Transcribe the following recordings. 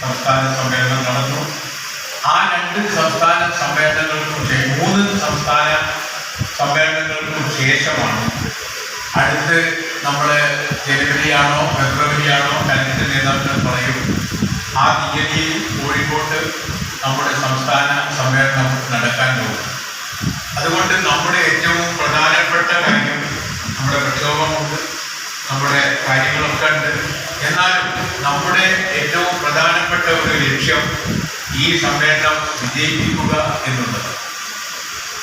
സംസ്ഥാന സമ്മേളനം നടന്നു. ആ രണ്ട് സംസ്ഥാന സമ്മേളനങ്ങൾക്കും ശേഷം മൂന്ന് സംസ്ഥാന സമ്മേളനങ്ങൾക്കും ശേഷമാണ് അടുത്ത് നമ്മൾ ജനുവരിയാണോ ഫെബ്രുവരിയാണോ കലക്ടർ നേതാക്കൾ പറയും. ആ തീയതിയിൽ കോഴിക്കോട്ട് നമ്മുടെ സംസ്ഥാന സമ്മേളനം നടക്കാൻ പോകും. അതുകൊണ്ട് നമ്മുടെ ഏറ്റവും പ്രധാനപ്പെട്ട കാര്യം നമ്മുടെ പ്രക്ഷോഭമുണ്ട് നമ്മുടെ കാര്യങ്ങളൊക്കെ ഉണ്ട്. എന്നാലും നമ്മുടെ ഏറ്റവും ഒരു ലക്ഷ്യം ഈ സമ്മേളനം വിജയിപ്പിക്കുക എന്നുള്ളത്.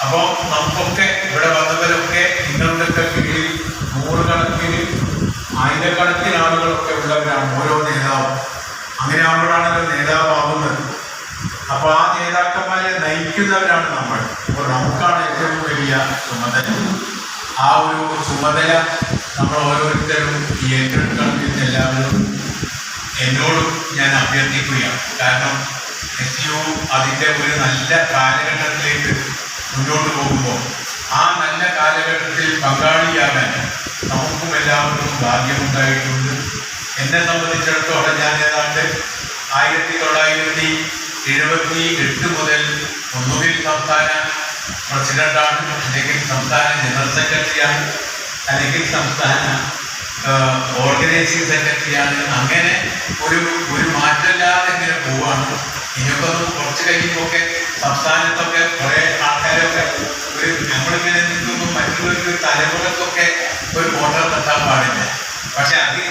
അപ്പോൾ നമുക്കൊക്കെ ഇവിടെ വന്നവരൊക്കെ നിങ്ങളുടെയൊക്കെ കീഴിൽ നൂറുകണക്കിന് ആയിരക്കണക്കിന് ആളുകളൊക്കെ ഉള്ളവരാണ് ഓരോ നേതാവും. അങ്ങനെ ആകുമ്പോഴാണല്ലോ നേതാവാകുന്നത്. അപ്പോൾ ആ നേതാക്കന്മാരെ നയിക്കുന്നവരാണ് നമ്മൾ. അപ്പോൾ നമുക്കാണ് ഏറ്റവും വലിയ ചുമതല. ആ ഒരു ചുമതല നമ്മൾ ഓരോരുത്തരും ഏറ്റെടുക്കണം എന്ന് എല്ലാവരും എന്നോടും ഞാൻ അഭ്യർത്ഥിക്കുകയാണ്. കാരണം എസ് യു അതിന്റെ ഒരു നല്ല കാലഘട്ടത്തിലേക്ക് മുന്നോട്ട് പോകുമ്പോൾ ആ നല്ല കാലഘട്ടത്തിൽ പങ്കാളിയാകാൻ നമുക്കും എല്ലാവർക്കും ഭാഗ്യമുണ്ടായിട്ടുണ്ട്. എന്നെ സംബന്ധിച്ചിടത്തോളം ഞാൻ ഏതാണ്ട് ആയിരത്തി തൊള്ളായിരത്തി എഴുപത്തി എട്ട് മുതൽ ഒന്നുകിൽ സംസ്ഥാന പ്രസിഡന്റാണ് അല്ലെങ്കിൽ സംസ്ഥാന ജനറൽ സെക്രട്ടറിയാണ് അല്ലെങ്കിൽ സംസ്ഥാന ഓർഗനൈസിംഗ് സെക്രട്ടറിയാണ് അങ്ങനെ ഒരു ഒരു മാറ്റമില്ലാതെ ഇങ്ങനെ പോവാണ്. ഇനിയൊക്കെ ഒന്ന് കുറച്ച് കഴിയുമ്പോഴൊക്കെ സംസ്ഥാനത്തൊക്കെ കുറേ ആൾക്കാരൊക്കെ ഒരു നമ്മളിങ്ങനെ നിൽക്കുമ്പോൾ മറ്റുള്ളവർക്ക് തലമുറക്കൊക്കെ ഒരു ഫോട്ടോ തട്ടാൻ പാടില്ല. പക്ഷെ അത്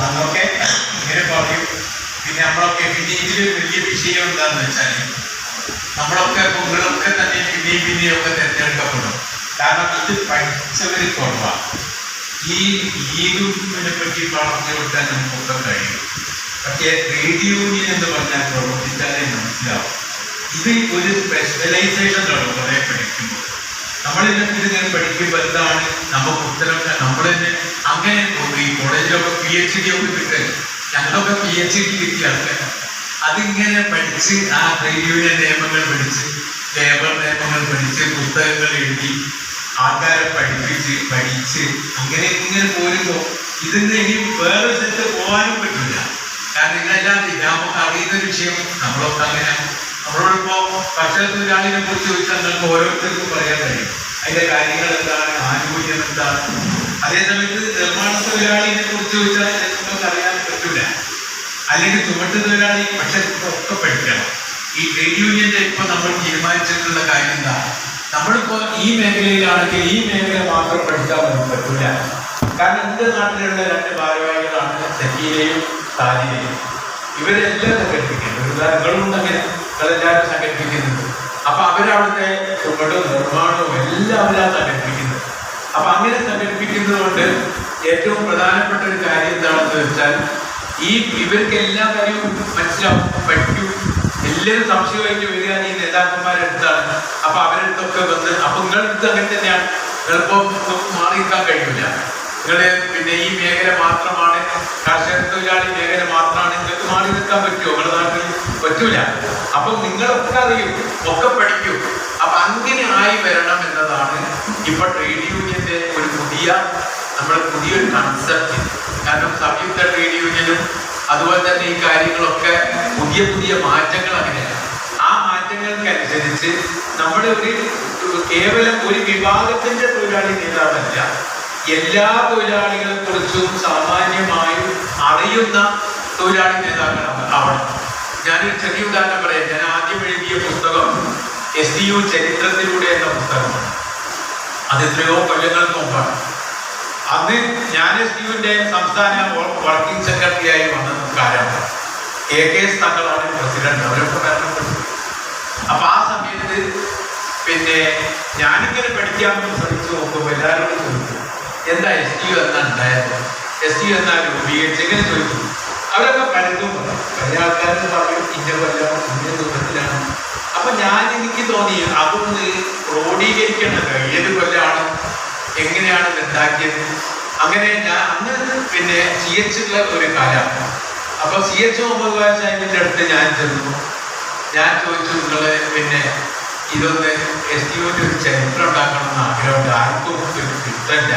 നമ്മളൊക്കെ ഇങ്ങനെ പറയും. പിന്നെ നമ്മളൊക്കെ പിന്നെ ഇതിൽ വലിയ വിഷയം എന്താണെന്ന് വെച്ചാൽ നമ്മളൊക്കെ കുട്ടികളൊക്കെ തന്നെ പിന്നെയും പിന്നെയും ഒക്കെ തിരഞ്ഞെടുക്കപ്പെടും. കാരണം ഇത് പഠിച്ചവർ കുറവാണ് ഈ ലീഗിനെ പറ്റി പറഞ്ഞു കൊടുക്കാൻ നമുക്കൊക്കെ കഴിയും. പക്ഷേ ട്രേഡ് യൂണിയൻ എന്ന് പറഞ്ഞാൽ പ്രവർത്തിച്ചാലേ മനസ്സിലാവും. ഇത് ഒരു സ്പെഷ്യലൈസേഷൻ ആണ് കുറെ പഠിക്കുമ്പോൾ. നമ്മളിങ്ങനെ ഇതിങ്ങനെ പഠിക്കുമ്പോൾ എന്താണ്? നമുക്ക് ഉത്തരം നമ്മൾ തന്നെ അങ്ങനെ ഈ കോളേജിലൊക്കെ പി എച്ച് ഡി ഒക്കെ കിട്ടും. ഞങ്ങളൊക്കെ പി എച്ച് ഡി കിട്ടിയ ആൾക്കാരാണ് അതിങ്ങനെ പഠിച്ച് ആ ട്രേഡ് യൂണിയൻ നിയമങ്ങൾ പഠിച്ച് ലേബർ നിയമങ്ങൾ പഠിച്ച് പുസ്തകങ്ങൾ എഴുതി ആൾക്കാരെ പഠിപ്പിച്ച് പഠിച്ച് അങ്ങനെ ഇങ്ങനെ പോരുമ്പോൾ ഇതിന് ഇനി വേറെ സ്ഥലത്ത് പോകാനും പറ്റില്ല. കാരണം ഇതെല്ലാം നമുക്ക് അറിയുന്ന ഒരു വിഷയം നമ്മളൊക്കെ അങ്ങനെ നമ്മളോടിപ്പോ കർഷക തൊഴിലാളിനെ കുറിച്ച് ചോദിച്ചാൽ നിങ്ങൾക്ക് ഓരോരുത്തർക്കും പറയാൻ കഴിയും. അതിന്റെ കാര്യങ്ങൾ എന്താണ്? ആനുകൂല്യം എന്താണ്? അതേസമയത്ത് നിർമ്മാണ തൊഴിലാളിനെ കുറിച്ച് ചോദിച്ചാൽ നമുക്ക് അറിയാൻ പറ്റില്ല അല്ലെങ്കിൽ ചുമട്ട് തൊഴിലാളി പക്ഷെ ഒക്കെ പഠിക്കണം. ഈ ട്രേഡ് യൂണിയന്റെ ഇപ്പൊ നമ്മൾ തീരുമാനിച്ചിട്ടുള്ള കാര്യം എന്താ? നമ്മളിപ്പോ ഈ മേഖലയിലാണെങ്കിൽ ഈ മേഖല മാത്രം മതി പറ്റില്ല കാരണം എന്റെ നാട്ടിലുള്ള രണ്ട് ഭാരവാഹികളാണ് സഖീലയും സാജിലയും ഇവരെല്ലാം സംഘടിപ്പിക്കുന്നുണ്ട്. നിങ്ങളും അങ്ങനെ സംഘടിപ്പിക്കുന്നുണ്ട്. അപ്പൊ അവരവിടുത്തെ ചുമടും നിർമ്മാണവും എല്ലാം അവരാ സംഘടിപ്പിക്കുന്നത്. അപ്പൊ അങ്ങനെ സംഘടിപ്പിക്കുന്നത് കൊണ്ട് ഏറ്റവും പ്രധാനപ്പെട്ട ഒരു കാര്യം എന്താണെന്ന് വെച്ചാൽ ഈ ഇവർക്ക് എല്ലാ കാര്യവും മനസ്സിലാവും പഠിക്കും. എല്ലാവരും സംശയമായിട്ട് വരിക ഈ നേതാക്കന്മാരെടുത്താണ് അപ്പൊ അവരെടുത്തൊക്കെ വന്ന് അപ്പൊ നിങ്ങളെടുത്ത് അങ്ങനെ തന്നെയാണ്. നിങ്ങളിപ്പോ മാറി നിൽക്കാൻ കഴിയില്ല നിങ്ങൾ പിന്നെ ഈ മേഖല മാത്രമാണ് കർഷക തൊഴിലാളി മേഖല മാത്രമാണ് നിങ്ങൾക്ക് മാറി നിൽക്കാൻ പറ്റുമോ? നിങ്ങളുടെ നാട്ടിൽ പറ്റൂല. അപ്പൊ നിങ്ങളൊക്കെ അറിയും ഒക്കെ പഠിക്കും. അപ്പൊ അങ്ങനെ ആയി വരണം എന്നതാണ് ഇപ്പൊ ട്രേഡ് യൂണിയന്റെ ഒരു പുതിയ നമ്മുടെ പുതിയൊരു കൺസെപ്റ്റ് കാരണം സംയുക്ത ട്രേഡ് യൂണിയനും അതുപോലെ തന്നെ ഈ കാര്യങ്ങളൊക്കെ പുതിയ പുതിയ മാറ്റങ്ങൾ അങ്ങനെയാണ്. ആ മാറ്റങ്ങൾക്കനുസരിച്ച് നമ്മുടെ ഒരു കേവലം ഒരു വിഭാഗത്തിന്റെ തൊഴിലാളി നേതാവല്ല എല്ലാ തൊഴിലാളികളെ കുറിച്ചും സാമാന്യമായും അറിയുന്ന തൊഴിലാളി നേതാക്കളാണ് ആവണം ഞാനൊരു ചെറിയ ഉദാഹരണം പറയാം. ഞാൻ ആദ്യം എഴുതിയ പുസ്തകം എസ് ഡി യു ചരിത്രത്തിലൂടെ എന്ന പുസ്തകമാണ്. അത് എത്രയോ കൊല്ലങ്ങൾക്ക് മുമ്പാണ്. അന്ന് യുവിന്റെ സംസ്ഥാന വർക്കിംഗ് സെക്രട്ടറി ആയി വന്ന കാലമാണ് എ കെ എസ് തങ്ങളാണ് പ്രസിഡന്റ്. അവരൊക്കെ മരണപ്പെട്ടു. അപ്പൊ ആ സമയത്ത് പിന്നെ ഞാനിങ്ങനെ പഠിക്കാൻ ശ്രമിച്ചു നോക്കുമ്പോൾ എല്ലാവരും ചോദിച്ചു എന്താ എസ് ടി യു എന്നാ ഉണ്ടായത്? എസ് ടി യു എന്നാ രൂപീകരിച്ച് എങ്ങനെ ചോദിച്ചു. അവരൊക്കെ പലതും പറയും പല ആൾക്കാരും പറയും ഇന്ന കൊല്ലം ഇന്ന ദൂരത്തിലാണ്. അപ്പൊ ഞാൻ എനിക്ക് തോന്നി അതൊന്ന് ക്രോഡീകരിക്കേണ്ട ഏത് കൊല്ലാണ്. എങ്ങനെയാണ് ഉണ്ടാക്കിയത്? അങ്ങനെ ഞാൻ അന്ന് പിന്നെ സി ഉള്ള ഒരു കാലമാണ് അപ്പൊ സി എച്ച് മുഹമ്മദ് അടുത്ത് ഞാൻ ചെന്നു. ഞാൻ ചോദിച്ചു നിങ്ങൾ പിന്നെ ഇതൊന്ന് എസ് ടി ഒരു ചരിത്രം ഉണ്ടാക്കണം എന്ന് ആഗ്രഹമുണ്ട്. ആർക്കും കിട്ടില്ല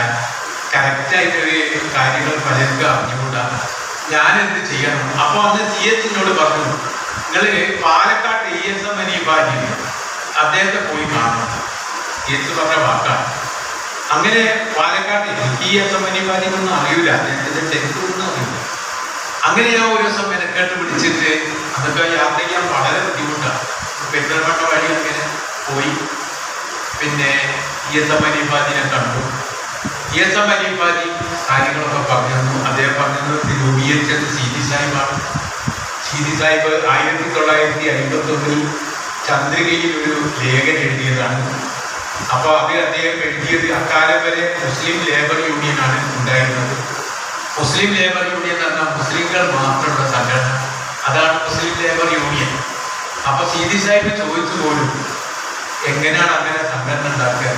കറക്റ്റായിട്ടൊരു കാര്യങ്ങൾ പലർക്കും അറിഞ്ഞുകൊണ്ടാണ് ഞാൻ എന്ത് ചെയ്യണം? അപ്പോൾ അന്ന് സി എച്ചിനോട് പറഞ്ഞു നിങ്ങൾ പാലക്കാട് ഇ എസ് എം അനീബാജി അദ്ദേഹത്തെ പോയി കാണണം. സി എച്ച് പറഞ്ഞ വാക്കാണ്. അങ്ങനെ പാലക്കാട് ഈ എം അനീബാജിക്കൊന്നും അറിയില്ല അദ്ദേഹത്തിന്റെ ചരിത്രമൊന്നും അറിയില്ല. അങ്ങനെ ഞാൻ ഒരു ദിവസം മെനക്കെട്ട് പിടിച്ചിട്ട് അതൊക്കെ യാത്ര ചെയ്യാൻ വളരെ ബുദ്ധിമുട്ടാണ് പെരുന്തൽമണ്ണ വഴി അങ്ങനെ പോയി. പിന്നെ ഇ എസ് എം അനീബാജിനെ കണ്ടു. ഇ എസ് എം അനീബാജി കാര്യങ്ങളൊക്കെ പറഞ്ഞു അദ്ദേഹം പറഞ്ഞത് രൂപീകരിച്ചത് സി ഡി സാഹിബാണ്. സി ഡി സാഹിബ് ആയിരത്തി തൊള്ളായിരത്തി അമ്പത്തി ഒന്നിൽ ചന്ദ്രികയിൽ ഒരു ലേഖനം എഴുതിയതാണ്. അപ്പോൾ അത് അദ്ദേഹം എഴുതിയത് അക്കാലം വരെ മുസ്ലിം ലേബർ യൂണിയനാണ് ഉണ്ടായിരുന്നത്. മുസ്ലിം ലേബർ യൂണിയൻ എന്ന് പറഞ്ഞാൽ മുസ്ലിങ്ങൾ മാത്രമുള്ള സംഘടന. അതാണ് മുസ്ലിം ലേബർ യൂണിയൻ അപ്പൊ സീതി സാഹിബ് ചോദിച്ചു പോലും എങ്ങനെയാണ് അങ്ങനെ സംഘടന ഉണ്ടാക്കുക?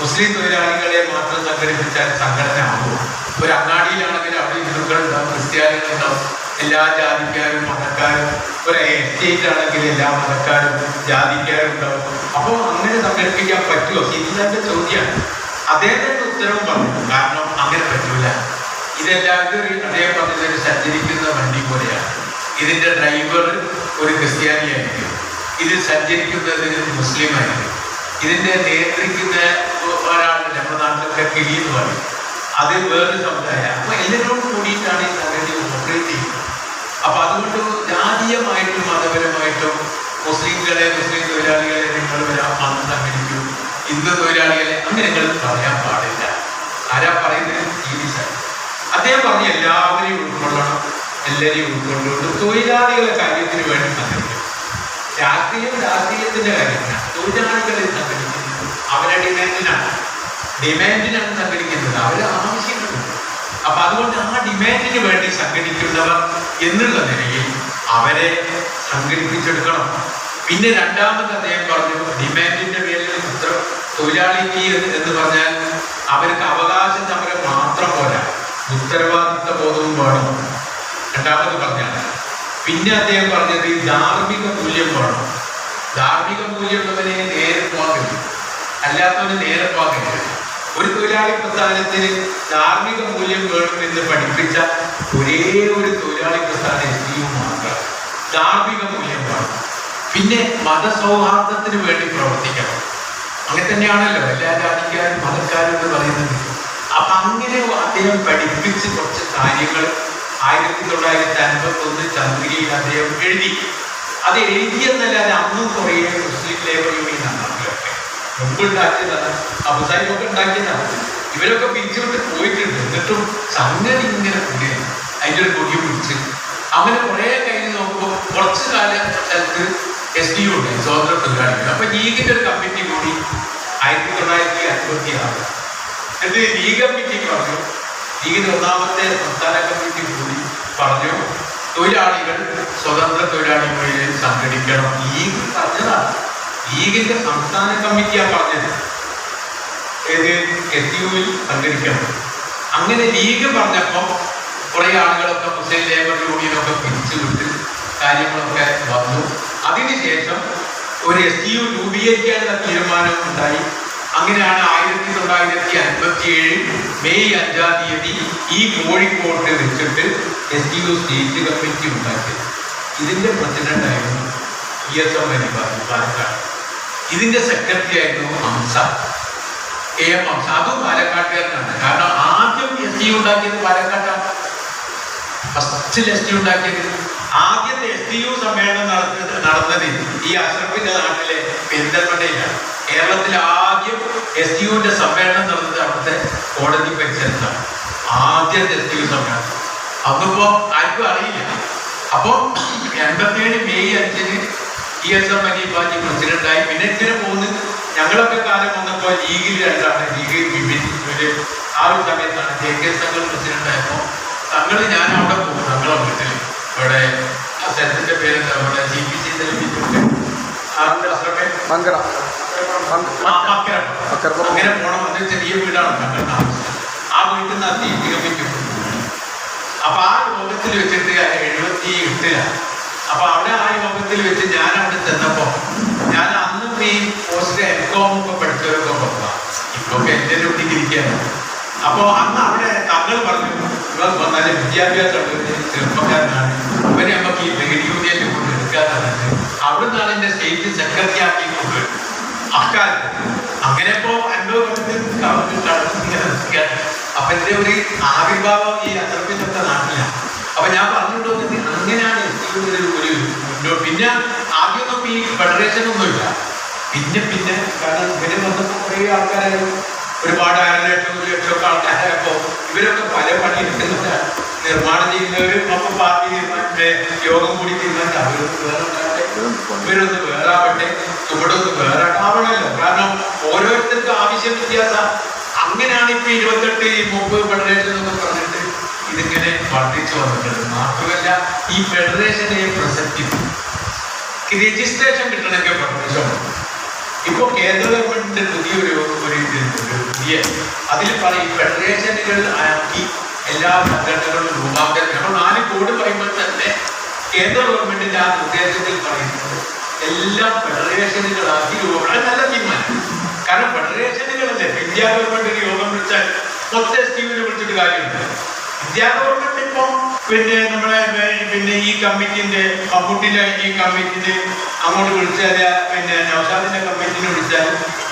മുസ്ലിം തൊഴിലാളികളെ മാത്രം സംഘടിപ്പിച്ചാൽ സംഘടന ആകുമോ ഒരു അങ്ങാടിയിലാണെങ്കിൽ അവിടെ ഹിന്ദുക്കൾ ഉണ്ടാവും ക്രിസ്ത്യാനികൾ ഉണ്ടാവും. എല്ലാ ജാതിക്കാരും മതക്കാരും ഒരു എസ്റ്റേറ്റ് ആണെങ്കിൽ എല്ലാ മതക്കാരും ജാതിക്കാരും ഉണ്ടാവും. അപ്പോൾ അങ്ങനെ സംഘടിപ്പിക്കാൻ പറ്റുമോ? സാഹിബിന്റെ ചോദ്യമാണ്. അദ്ദേഹത്തിന്റെ ഉത്തരവും പറഞ്ഞു. കാരണം അങ്ങനെ പറ്റൂല. ഇതെല്ലാവരും അദ്ദേഹം പറഞ്ഞത് സഞ്ചരിക്കുന്ന വണ്ടി പോലെയാണ്. ഇതിന്റെ ഡ്രൈവർ ഒരു ക്രിസ്ത്യാനിയായിരിക്കും. ഇത് സഞ്ചരിക്കുന്നത് മുസ്ലിം ആയിരിക്കും ഇതിന്റെ നിയന്ത്രിക്കുന്ന ഒരാളുടെ നമ്മുടെ നാട്ടിലൊക്കെ കിഴിയെന്ന് പറയും. അത് വേറൊരു സമുദായം അപ്പൊ എല്ലാവരും കൂടിയിട്ടാണ് ഈ സംഗതി ഓപ്പറേറ്റ് ചെയ്യുന്നത്. അപ്പൊ അതുകൊണ്ട് ജാതീയമായിട്ടും മതപരമായിട്ടും മുസ്ലിങ്ങളെ മുസ്ലിം തൊഴിലാളികളെ നിങ്ങൾ വരാൻ അന്ന് സംഘടിക്കും ഹിന്ദു തൊഴിലാളികളെ അങ്ങനെ നിങ്ങൾ പറയാൻ പാടില്ല. ആരാ പറയുന്നത്? അദ്ദേഹം പറഞ്ഞ എല്ലാവരെയും ഉൾക്കൊള്ളണം എല്ലാവരെയും ഉൾക്കൊണ്ടുകൊണ്ട് തൊഴിലാളികളെ കാര്യത്തിന് വേണ്ടി സംഘടിക്കും രാഷ്ട്രീയം രാഷ്ട്രീയത്തിന്റെ കാര്യമല്ല. തൊഴിലാളികളെ സംഘടിക്കുന്നത് അവരെ ഡിമാൻഡിനാണ്. ഡിമാൻഡിനാണ് സംഘടിക്കുന്നത് അവരെ ആവശ്യങ്ങളുണ്ട് അപ്പൊ അതുകൊണ്ട് ആ ഡിമാൻഡിന് വേണ്ടി സംഘടിക്കുന്നവർ എന്നുള്ള നിലയിൽ അവരെ സംഘടിപ്പിച്ചെടുക്കണം. പിന്നെ രണ്ടാമത് അദ്ദേഹം പറഞ്ഞു ഡിമാൻഡിന്റെ പേരിൽ ഉത്തര തൊഴിലാളിക്ക് എന്ന് പറഞ്ഞാൽ അവർക്ക് അവകാശം അവരെ മാത്രം പോരാ. ഉത്തരവാദിത്ത ബോധവും വേണം. രണ്ടാമത് പറഞ്ഞാണ് പിന്നെ അദ്ദേഹം പറഞ്ഞത് ധാർമ്മിക മൂല്യം വേണം. ധാർമ്മിക മൂല്യമുള്ളവനെ നേരെ പോകരുത് അല്ലാത്തവനെ നേരെ കഴിയും ഒരു തൊഴിലാളി പ്രസ്ഥാനത്തിന് ധാർമ്മിക മൂല്യം വേണം എന്ന് പഠിപ്പിച്ച ഒരേ ഒരു തൊഴിലാളി പ്രസ്ഥാനം എസ് ഡി യു മാത്രം ധാർമ്മിക മൂല്യം വേണം. പിന്നെ മതസൗഹാർദ്ദത്തിന് വേണ്ടി പ്രവർത്തിക്കണം. അങ്ങനെ തന്നെയാണല്ലോ എല്ലാ ജാതിക്കാരും മതക്കാരും എന്ന് പറയുന്നത്. അപ്പൊ അങ്ങനെ അദ്ദേഹം പഠിപ്പിച്ച് കുറച്ച് കാര്യങ്ങൾ ആയിരത്തി തൊള്ളായിരത്തി അൻപത്തി ഒന്ന് ചന്ദ്രികയിൽ അദ്ദേഹം എഴുതി. അത് എഴുതിയെന്നല്ലാതെ അന്നും കുറേ മുസ്ലിം ലേബർ യൂണിയൻ നാട്ടിലൊക്കെ മുമ്പ് ഉണ്ടാക്കിയതാണ് അബുസാഹിബൊക്കെ ഉണ്ടാക്കിയതാണ് ഇവരൊക്കെ പിരിച്ചുവിട്ട് പോയിട്ടുണ്ട്. എന്നിട്ടും സംഗതി ഇങ്ങനെ കൂടി അതിന്റെ ഒരു കൊടി പിടിച്ച്. അങ്ങനെ കുറേ കഴിഞ്ഞ് നോക്കുമ്പോൾ കുറച്ച് കാലം സ്ഥലത്ത് എസ് ഡി ഉണ്ട് സ്വതന്ത്ര തൊഴിലാളികൾ അപ്പൊ ലീഗിന്റെ ഒരു കമ്മിറ്റി കൂടി ആയിരത്തി തൊള്ളായിരത്തി അൻപത്തി ആറ് എന്നിട്ട് ലീഗ് കമ്മിറ്റി പറഞ്ഞു ലീഗിന്റെ ഒന്നാമത്തെ സംസ്ഥാന കമ്മിറ്റി കൂടി പറഞ്ഞു തൊഴിലാളികൾ സ്വതന്ത്ര തൊഴിലാളികളിൽ സംഘടിക്കണം ലീഗ് പറഞ്ഞതാണ്. ലീഗിന്റെ സംസ്ഥാന കമ്മിറ്റിയാണ് പറഞ്ഞത്. ഏത് എസ് യുവിൽ അങ്ങനെ ലീഗ് പറഞ്ഞപ്പോൾ കുറെ ആളുകളൊക്കെ മുസ്ലിം ലേബർ യൂണിയനൊക്കെ പിരിച്ചുവിട്ട് കാര്യങ്ങളൊക്കെ വന്നു. അതിനുശേഷം ഒരു എസ് യു രൂപീകരിക്കാനുള്ള തീരുമാനം ഉണ്ടായി. അങ്ങനെയാണ് ആയിരത്തി തൊള്ളായിരത്തി അൻപത്തി ഏഴ് മെയ് അഞ്ചാം തീയതി ഈ കോഴിക്കോട്ട് വെച്ചിട്ട് എസ് യു സ്റ്റേറ്റ് കമ്മിറ്റി ഉണ്ടാക്കിയത്. ഇതിന്റെ പ്രസിഡന്റ് ആയിരുന്നു ഇ എസ് എം പാലക്കാട്. ഇതിന്റെ സെക്രട്ടറി ആയിരുന്നു ഹംസ. A M Hamza. അതും പാലക്കാട്ടുകാരനാണ്. കാരണം ആദ്യം എസ് ടി ഉണ്ടാക്കിയത് പാലക്കാട്ടാണ്. ഫസ്റ്റിൽ എസ് ടി ഉണ്ടാക്കിയത്. ആദ്യത്തെ എസ് ടി യു സമ്മേളനം നടന്നത് നടന്നത് ഈ അഷ്റഫിന്റെ നാട്ടിലെ പെരിന്തൽമണ്ണയിലാണ്. കേരളത്തിൽ ആദ്യം എസ് ടി യുവിന്റെ സമ്മേളനം നടന്നത് അവിടുത്തെ കോടതി പരിസരത്താണ്. ആദ്യത്തെ എസ് ടി യു സമ്മേളനം. അന്നിപ്പോ ആർക്കും അറിയില്ല. അപ്പോൾ എൺപത്തിയേഴ് മെയ് അഞ്ചിന് ഇ എസ് എം അലീബാജി പ്രസിഡന്റായി പിന്നെ ഇങ്ങനെ മൂന്ന് ഞങ്ങളൊക്കെ കാലം വന്നപ്പോൾ ലീഗിൽ രണ്ടാണ് ലീഗ് വിഭജിച്ചൊരു ആ ഒരു സമയത്താണ് ജെ കെ സംഘം പ്രസിഡന്റായപ്പോൾ തങ്ങൾ ഞാൻ അവിടെ പോകും തങ്ങളെ വീട്ടിൽ ഇവിടെ ആ സ്ഥലത്തിന്റെ പേരെന്താ ഇവിടെ G P C Mankada Akkarappuram. അങ്ങനെ പോണം. അത് ചെറിയ വീടാണ് താമസം. ആ വീട്ടിൽ നിന്ന് തീറ്റി കമ്മിറ്റി അപ്പൊ ആ ലോകത്തിൽ വെച്ചിട്ട് എഴുപത്തി എട്ടിലാണ് അപ്പൊ അവിടെ ആ യോഗത്തിൽ വെച്ച് ഞാൻ അവിടെ ചെന്നപ്പോ ഞാൻ അന്നും ഈ പോസ്റ്റ് എം കോം ഒക്കെ പഠിച്ചവരൊക്കെ പറഞ്ഞ ഇപ്പൊ ഒക്കെ എന്റെ ഡിഗ്രിക്കാണ് അപ്പൊ അന്ന് അവിടെ തങ്ങൾ പറഞ്ഞു ഇവർ വിദ്യാഭ്യാസമുള്ള ഒരു ചെറുപ്പക്കാരനാണ്. അവരെ നമുക്ക് ഈ ട്രേഡ് യൂണിയനിൽ കൊണ്ട് എടുക്കാത്തത് അവിടെ നിന്നാണ് എന്റെ സ്റ്റേറ്റ് സെക്രട്ടറി ആക്കി കൊണ്ട് അക്കാലത്ത് അങ്ങനെ ഇപ്പോ അൻപത് അപ്പൊ എന്റെ ഒരു ആവിർഭാവം ഈ അത്രപ്പിന്നത്തെ നാട്ടിലാണ് പിന്നെ ആദ്യമൊന്നും ഈ ഫെഡറേഷൻ ഒന്നുമില്ല. പിന്നെ പിന്നെ കാരണം ഇവർ വന്നപ്പോൾ കുറേ ആൾക്കാരായി. ഒരുപാട് അര ലക്ഷം ഒരു ലക്ഷം ഒക്കെ ആൾക്കാരായപ്പോ ഇവരൊക്കെ പല പണിയെടുക്കുന്നവരാണ് നിർമ്മാണം ചെയ്യുന്നവരും അപ്പം പാർട്ടി തീരുമാനിച്ചേ യോഗം കൂടി തീരുമാനിച്ചു അവരൊന്ന് വേറെ. ഇവരൊന്ന് വേറെ ആവട്ടെ ഇവിടെ ഒന്ന് വേറെ ആവണമല്ലോ കാരണം ഓരോരുത്തർക്കും ആവശ്യം വ്യത്യാസം. അങ്ങനെയാണ് ഇപ്പൊ ഇരുപത്തെട്ട് മുപ്പത് ഫെഡറേഷൻ എന്നൊക്കെ പറഞ്ഞിട്ട് ഇതിങ്ങനെ വർദ്ധിച്ചു വന്നിട്ടുണ്ട് മാത്രമല്ല ഈ ഫെഡറേഷനെ രജിസ്ട്രേഷൻ കിട്ടണമെങ്കിൽ പ്രത്യക്ഷമാണ് ഇപ്പോൾ ഇപ്പൊ കേന്ദ്ര ഗവൺമെന്റിന്റെ പുതിയൊരു പുതിയ അതിൽ പറയും ഫെഡറേഷനുകൾ ആക്കി എല്ലാ സംഘടനകളും രൂപാന്തരം നമ്മൾ നാല് കോഡ് പറയുമ്പോൾ തന്നെ കേന്ദ്ര ഗവൺമെന്റിന്റെ ആ നിർദ്ദേശത്തിൽ പറയുന്നത് എല്ലാ ഫെഡറേഷനുകളാക്കി രൂപം നല്ല തീരുമാനം. കാരണം ഫെഡറേഷനുകളല്ലേ ഇന്ത്യ ഗവൺമെന്റിന് യോഗം വിളിച്ചാൽ എസ് ടി വിളിച്ചിട്ട് കാര്യമുണ്ട് ഇന്ത്യ ഗവൺമെന്റ് ഇപ്പം പിന്നെ നമ്മളെ പിന്നെ ഈ കമ്മിറ്റിന്റെ മമ്മൂട്ടിന്റെ ഈ കമ്മിറ്റിന്റെ അങ്ങോട്ട് വിളിച്ചാൽ പിന്നെ നവസാദിന്റെ കമ്മിറ്റിനെ വിളിച്ചാൽ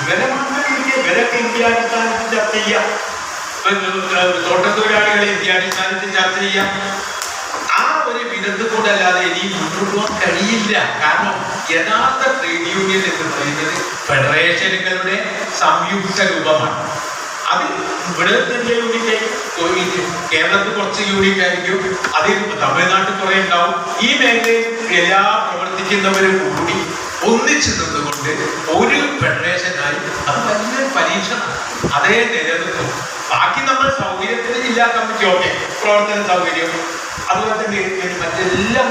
വില ഇവരൊക്കെ ഇന്ത്യാടിസ്ഥാനത്തിൽ ചർച്ച ചെയ്യാം തോട്ടത്തൊഴിലാളികളെ ഇന്ത്യാടിസ്ഥാനത്തിൽ ചർച്ച ചെയ്യാം ആ ഒരു വിധത്തിൽ കൂടെ അല്ലാതെ ഇനി മുന്നോട്ട് പോകാൻ കഴിയില്ല. കാരണം യഥാർത്ഥ ട്രേഡ് യൂണിയൻ എന്ന് പറയുന്നത് ഫെഡറേഷനുകളുടെ സംയുക്ത രൂപമാണ്. അത് ഇവിടെ തന്നെ യൂണിറ്റ് ആയിരിക്കും കേരളത്തിൽ കുറച്ച് യൂണിറ്റ് ആയിരിക്കും. അതിൽ തമിഴ്നാട്ടിൽ കുറെ ഉണ്ടാവും. ഈ മേഖലയിൽ എല്ലാ പ്രവർത്തിക്കുന്നവരും കൂടി ഒന്നിച്ചു നിന്നുകൊണ്ട് ഒരു ഫെഡറേഷനായി അത് വലിയ പരീക്ഷണം അതേ നിലനിൽക്കും. ബാക്കി നമ്മൾ സൗകര്യത്തിന് ജില്ലാ കമ്മിറ്റി ഓക്കെ പ്രവർത്തന സൗകര്യം. അതുപോലെ തന്നെ മറ്റെല്ലാം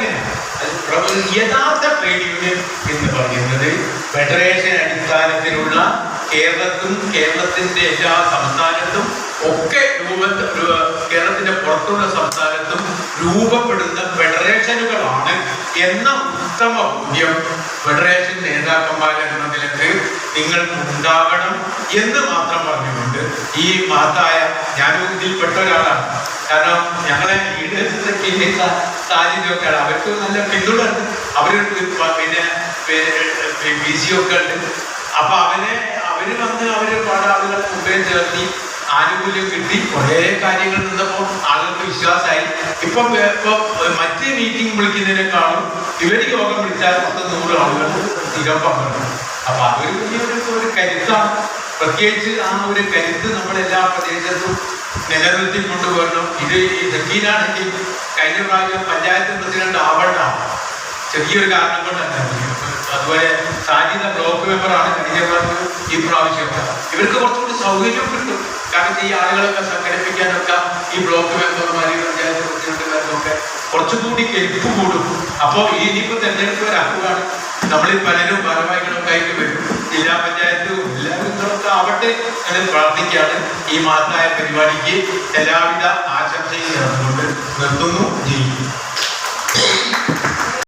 അത് യഥാർത്ഥ ട്രേഡ് യൂണിയൻ എന്ന് പറയുന്നത് ഫെഡറേഷൻ അടിസ്ഥാനത്തിലുള്ള കേരളത്തും കേരളത്തിന്റെ എല്ലാ സംസ്ഥാനത്തും ഒക്കെ രൂപ കേരളത്തിന്റെ പുറത്തുള്ള സംസ്ഥാനത്തും രൂപപ്പെടുന്ന ഫെഡറേഷനുകളാണ് എന്ന ഉത്തമ ബോധ്യം ഫെഡറേഷൻ നേതാക്കന്മാരെന്ന നിലയ്ക്ക് നിങ്ങൾക്ക് ഉണ്ടാകണം എന്ന് മാത്രം പറഞ്ഞുകൊണ്ട് ഈ മഹത്തായ ഞാനും ഇതിൽപ്പെട്ട ഒരാളാണ്. കാരണം ഞങ്ങളെ ലീഡേഴ്സിന്റെ സാന്നിധ്യമൊക്കെയാണ് അവർക്ക് നല്ല പിന്തുണ ഉണ്ട്. അവർ പിന്നെ ബി സി ഒക്കെ ഉണ്ട്. അപ്പൊ അവരെ അവർ വന്ന് അവർ പാടാളുകളെ മുമ്പേ ചേർത്തി ആനുകൂല്യം കിട്ടി. കുറേ കാര്യങ്ങൾ നിന്നപ്പോൾ ആളുകൾക്ക് വിശ്വാസമായി. ഇപ്പൊ ഇപ്പൊ മറ്റു മീറ്റിംഗ് വിളിക്കുന്നതിനേക്കാളും ഇവർ യോഗം വിളിച്ചാൽ പത്ത് നൂറ് ആളുകൾ സ്ഥിരം പങ്കെടുക്കും. അപ്പൊ അതൊരു വലിയൊരു ഒരു കരുത്താണ്. പ്രത്യേകിച്ച് ആ ഒരു കരുത്ത് നമ്മളെല്ലാ പ്രദേശത്തും നിലനിർത്തി കൊണ്ടുവരണം. ഇത് ഈ ദക്കീനാണെങ്കിൽ കഴിഞ്ഞ പ്രാവശ്യം പഞ്ചായത്ത് പ്രസിഡന്റ് ആവണ്ട. ചെറിയൊരു കാരണം കൊണ്ടല്ല. അതുപോലെ സാജിത ബ്ലോക്ക് മെമ്പറാണ് കഴിഞ്ഞ ഈ പ്രാവശ്യം. ഇവർക്ക് കുറച്ചുകൂടി സൗകര്യം കിട്ടും. കാരണം ഈ ആളുകളൊക്കെ സംഘടിപ്പിക്കാനൊക്കെ ഈ ബ്ലോക്ക് മെമ്പർമാര് പഞ്ചായത്ത് പ്രസിഡന്റുകാർക്കൊക്കെ കുറച്ചുകൂടി കെൽപ്പ് കൂടും. അപ്പോൾ ഈ ഇനിയിപ്പോ തെരഞ്ഞെടുപ്പ് വരാക്കുകയാണ് നമ്മളിൽ പലരും ഭാരവാഹികളൊക്കെ ആയിട്ട് വരും. ജില്ലാ പഞ്ചായത്തും എല്ലാവരും ആവട്ടെ എന്ന് പ്രാർത്ഥിക്കുകയാണ്. ഈ മഹത്തായ പരിപാടിക്ക് എല്ലാവിധ ആശംസയും നടന്നുകൊണ്ട് നിർത്തുന്നു. ജയിക്കും